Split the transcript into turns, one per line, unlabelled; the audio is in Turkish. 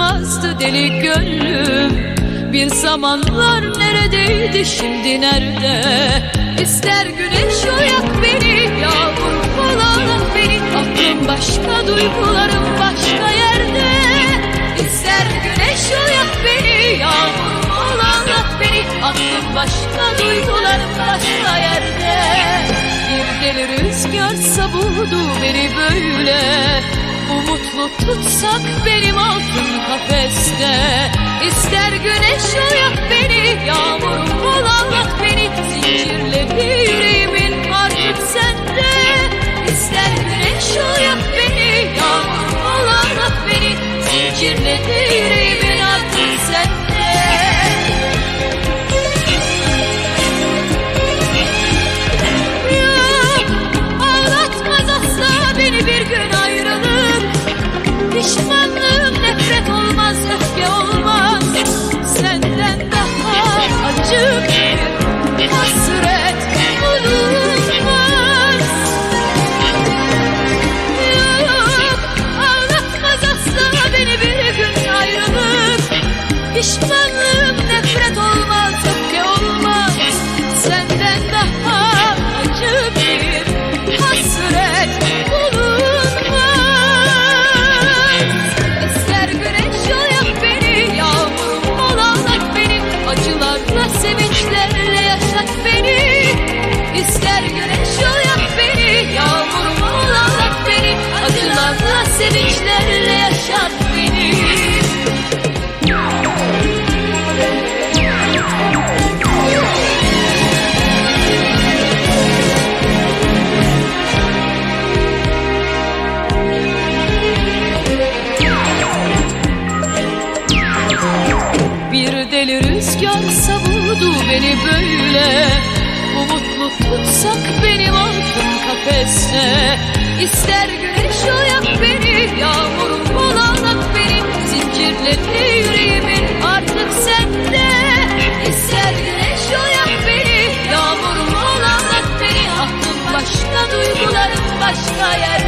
olmazdı deli gönlüm. Bir zamanlar neredeydi şimdi nerede? İster güneş oyak beni Yağmur falan beni. Aklım başka duygularım başka yerde. İster güneş oyak beni Yağmur falan beni. Aklım başka duygularım başka yerde. Bir deli rüzgar savurdu beni böyle Umutlu tutsak benim altın kafeste. İster güneş oyak beni Yağmur olanlak beni. Zincirledi yüreğimin artık sende. İster deli rüzgar savurdu beni böyle. Umutlu tutsak benim altın kafeste. İster güneş oyak beni Yağmurum olanak beni Zincirledi yüreğimin artık sende. İster güneş oyak beni Yağmurum olanak beni. Aklım başka duygularım başka yerde